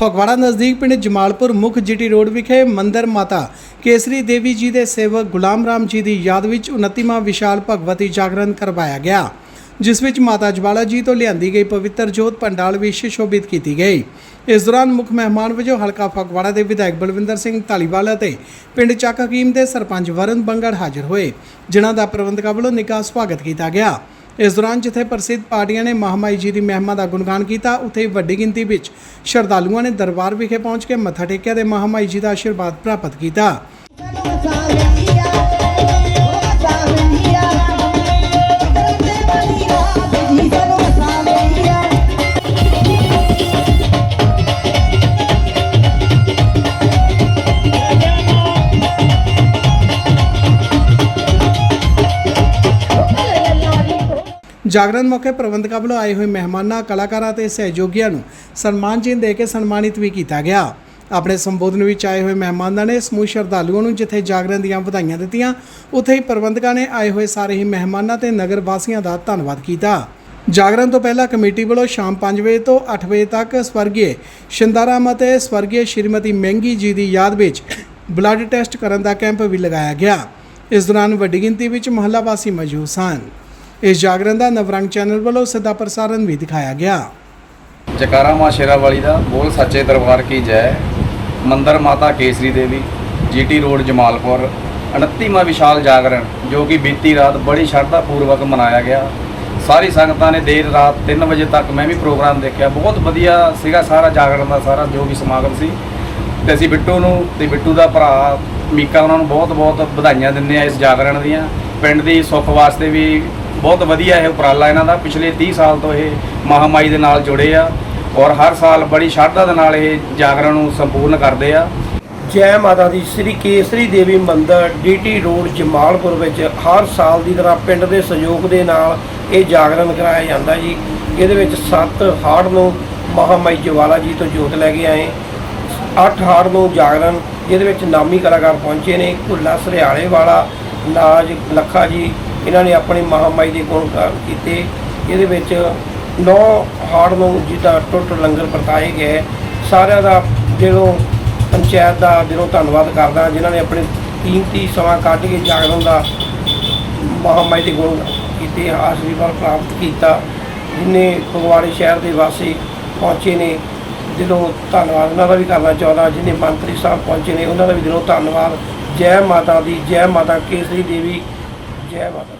ਫਗਵਾੜਾ ਨਜ਼ਦੀਕ ਪਿੰਡ ਜਮਾਲਪੁਰ ਮੁੱਖ ਜੀਟੀ ਰੋਡ ਵਿਖੇ ਮੰਦਰ ਮਾਤਾ ਕੇਸਰੀ ਦੇਵੀ ਜੀ ਦੇ ਸੇਵਕ ਗੁਲਾਮ ਰਾਮ ਜੀ ਦੀ ਯਾਦ ਵਿੱਚ 29ਵਾਂ ਵਿਸ਼ਾਲ ਭਗਵਤੀ ਜਾਗਰਣ ਕਰਵਾਇਆ ਗਿਆ, ਜਿਸ ਵਿੱਚ ਮਾਤਾ ਜਵਾਲਾ ਜੀ ਤੋਂ ਲਿਆਂਦੀ ਗਈ ਪਵਿੱਤਰ ਜੋਤ ਪੰਡਾਲ ਵੀ ਸ਼ੋਭਿਤ ਕੀਤੀ ਗਈ। ਇਸ ਦੌਰਾਨ ਮੁੱਖ ਮਹਿਮਾਨ ਵਜੋਂ ਹਲਕਾ ਫਗਵਾੜਾ ਦੇ ਵਿਧਾਇਕ ਬਲਵਿੰਦਰ ਸਿੰਘ ਢਾਲੀਵਾਲ ਅਤੇ ਪਿੰਡ ਚੱਕ ਹਕੀਮ ਦੇ ਸਰਪੰਚ ਵਰਨ ਬੰਗੜ ਹਾਜ਼ਰ ਹੋਏ, ਜਿਨ੍ਹਾਂ ਦਾ ਪ੍ਰਬੰਧਕਾਂ ਵੱਲੋਂ ਨਿੱਘਾ ਸਵਾਗਤ ਕੀਤਾ ਗਿਆ। ਇਸ ਦੌਰਾਨ ਜਿੱਥੇ ਪ੍ਰਸਿੱਧ ਪਾਰਟੀਆਂ ਨੇ ਮਹਾਮਾਈ ਜੀ ਦੀ ਮਹਿਮਾ ਦਾ ਗੁਣਗਾਨ ਕੀਤਾ, ਉੱਥੇ ਹੀ ਵੱਡੀ ਗਿਣਤੀ ਵਿੱਚ ਸ਼ਰਧਾਲੂਆਂ ਨੇ ਦਰਬਾਰ ਵਿਖੇ ਪਹੁੰਚ ਕੇ ਮੱਥਾ ਟੇਕਿਆ ਤੇ ਮਹਾਮਾਈ ਜੀ ਦਾ ਆਸ਼ੀਰਵਾਦ ਪ੍ਰਾਪਤ ਕੀਤਾ। ਜਾਗਰਣ ਮੌਕੇ ਪ੍ਰਬੰਧਕਾਂ ਵੱਲੋਂ ਆਏ ਹੋਏ ਮਹਿਮਾਨਾਂ, ਕਲਾਕਾਰਾਂ ਤੇ ਸਹਿਯੋਗੀਆਂ ਨੂੰ ਸਨਮਾਨ ਚਿੰਨ੍ਹ ਦੇ ਕੇ ਸਨਮਾਨਿਤ ਵੀ ਕੀਤਾ ਗਿਆ। ਆਪਣੇ ਸੰਬੋਧਨ ਵਿੱਚ ਆਏ ਹੋਏ ਮਹਿਮਾਨਾਂ ਨੇ ਸਮੂਹ ਸ਼ਰਧਾਲੂਆਂ ਨੂੰ ਜਿੱਥੇ ਜਾਗਰਣ ਦੀਆਂ ਵਧਾਈਆਂ ਦਿੱਤੀਆਂ, ਉੱਥੇ ਹੀ ਪ੍ਰਬੰਧਕਾਂ ਨੇ ਆਏ ਹੋਏ ਸਾਰੇ ਹੀ ਮਹਿਮਾਨਾਂ ਤੇ ਨਗਰ ਵਾਸੀਆਂ ਦਾ ਧੰਨਵਾਦ ਕੀਤਾ। ਜਾਗਰਣ ਤੋਂ ਪਹਿਲਾਂ ਕਮੇਟੀ ਵੱਲੋਂ ਸ਼ਾਮ 5 ਵਜੇ ਤੋਂ 8 ਵਜੇ ਤੱਕ ਸਵਰਗੀ ਸ਼ਿੰਦਾਰਾਮ ਅਤੇ ਸਵਰਗੀ ਸ਼੍ਰੀਮਤੀ ਮਹਿੰਗੀ ਜੀ ਦੀ ਯਾਦ ਵਿੱਚ ਬਲੱਡ ਟੈਸਟ ਕਰਨ ਦਾ ਕੈਂਪ ਵੀ ਲਗਾਇਆ ਗਿਆ। ਇਸ ਦੌਰਾਨ ਵੱਡੀ ਗਿਣਤੀ ਵਿੱਚ ਮਹੱਲਾ ਵਾਸੀ ਮੌਜੂਦ ਸਨ। ਇਸ ਜਾਗਰਣ ਦਾ ਨਵਰੰਗ ਚੈਨਲ ਵੱਲੋਂ ਸਿੱਧਾ ਪ੍ਰਸਾਰਣ ਵੀ ਦਿਖਾਇਆ ਗਿਆ। ਜਕਾਰਾ ਮਾਂ ਸ਼ੇਰਾ ਦਾ ਬੋਲ ਸੱਚੇ ਦਰਬਾਰ ਕੀ ਜੈ, ਮੰਦਰ ਮਾਤਾ ਕੇਸਰੀ ਦੇਵੀ, ਜੀਟੀ ਰੋਡ ਜਮਾਲਪੁਰ 29ਵਾਂ ਵਿਸ਼ਾਲ ਜਾਗਰਣ, ਜੋ ਕਿ ਬੀਤੀ ਰਾਤ ਬੜੀ ਸ਼ਰਧਾ ਪੂਰਵਕ ਮਨਾਇਆ ਗਿਆ। ਸਾਰੀ ਸੰਗਤਾਂ ਨੇ ਦੇਰ ਰਾਤ 3 ਵਜੇ ਤੱਕ ਮੈਂ ਵੀ ਪ੍ਰੋਗਰਾਮ ਦੇਖਿਆ। ਬਹੁਤ ਵਧੀਆ ਸੀਗਾ ਸਾਰਾ ਜਾਗਰਣ ਦਾ ਸਾਰਾ, ਜੋ ਵੀ ਸਮਾਗਮ ਸੀ। ਤੇ ਅਸੀਂ ਬਿੱਟੂ ਨੂੰ ਤੇ ਬਿੱਟੂ ਦਾ ਭਰਾ ਮੀਕਾ ਉਹਨਾਂ ਨੂੰ ਬਹੁਤ ਬਹੁਤ ਵਧਾਈਆਂ ਦਿੰਦੇ ਆ ਇਸ ਜਾਗਰਣ ਦੀਆਂ। ਪਿੰਡ ਦੀ ਸੁੱਖ ਵਾਸਤੇ ਵੀ ਬਹੁਤ ਵਧੀਆ ਇਹ ਉਪਰਾਲਾ ਇਹਨਾਂ ਦਾ। ਪਿਛਲੇ 30 ਸਾਲ ਤੋਂ ਇਹ ਮਹਾਮਾਈ ਦੇ ਨਾਲ ਜੁੜੇ ਆ ਔਰ ਹਰ ਸਾਲ ਬੜੀ ਸ਼ਰਧਾ ਦੇ ਨਾਲ ਇਹ ਜਾਗਰਣ ਨੂੰ ਸੰਪੂਰਨ ਕਰਦੇ ਆ। ਜੈ ਮਾਤਾ ਦੀ ਸ੍ਰੀ ਕੇਸਰੀ ਦੇਵੀ ਮੰਦਿਰ ਡੀਟੀ ਰੋਡ ਜਮਾਲਪੁਰ ਵਿੱਚ ਹਰ ਸਾਲ ਦੀ ਤਰ੍ਹਾਂ ਪਿੰਡ ਦੇ ਸਹਿਯੋਗ ਦੇ ਨਾਲ ਇਹ ਜਾਗਰਣ ਕਰਾਇਆ ਜਾਂਦਾ ਜੀ। ਇਹਦੇ ਵਿੱਚ 7 ਹਾੜ ਨੂੰ ਮਹਾਮਾਈ ਜਵਾਲਾ ਜੀ ਤੋਂ ਜੋਤ ਲੈ ਕੇ ਆਏ। 8 ਹਾੜ ਨੂੰ ਜਾਗਰਣ, ਜਿਹਦੇ ਵਿੱਚ ਨਾਮੀ ਕਲਾਕਾਰ ਪਹੁੰਚੇ ਨੇ ਭੁੱਲਾ ਸਰਿਆਲੇ ਵਾਲਾ ਨਾਜ ਲੱਖਾ ਜੀ, ਇਹਨਾਂ ਨੇ ਆਪਣੀ ਮਹਾਮਾਈ ਦੇ ਗੁਣਗਾਨ ਕੀਤੇ। ਇਹਦੇ ਵਿੱਚ ਨੌ ਹਾੜ ਨੂੰ ਜਿੱਦਾਂ ਟੁੱਟ ਲੰਗਰ ਵਰਤਾਏ ਗਏ। ਸਾਰਿਆਂ ਦਾ ਦਿਲੋਂ, ਪੰਚਾਇਤ ਦਾ ਦਿਲੋਂ ਧੰਨਵਾਦ ਕਰਦਾ, ਜਿਨ੍ਹਾਂ ਨੇ ਆਪਣੇ ਕੀਮਤੀ ਸਮਾਂ ਕੱਢ ਕੇ ਜਾਗਰਣ ਦਾ ਮਹਾਮਾਈ ਦੇ ਗੁਣ ਕੀਤੇ, ਆਸ਼ੀਰਵਾਦ ਪ੍ਰਾਪਤ ਕੀਤਾ। ਜਿਨੇ ਫਗਵਾੜੇ ਸ਼ਹਿਰ ਦੇ ਵਾਸੀ ਪਹੁੰਚੇ ਨੇ, ਦਿਲੋਂ ਧੰਨਵਾਦ। ਉਹਨਾਂ ਦਾ ਵੀ ਕਰਨਾ ਚਾਹੁੰਦਾ, ਜਿਨੇ ਮੰਤਰੀ ਸਾਹਿਬ ਪਹੁੰਚੇ ਨੇ, ਉਹਨਾਂ ਦਾ ਵੀ ਦਿਲੋਂ ਧੰਨਵਾਦ। ਜੈ ਮਾਤਾ ਦੀ ਜੈ ਮਾਤਾ ਕੇਸਰੀ ਦੇਵੀ ਜੈ ਮਾਤਾ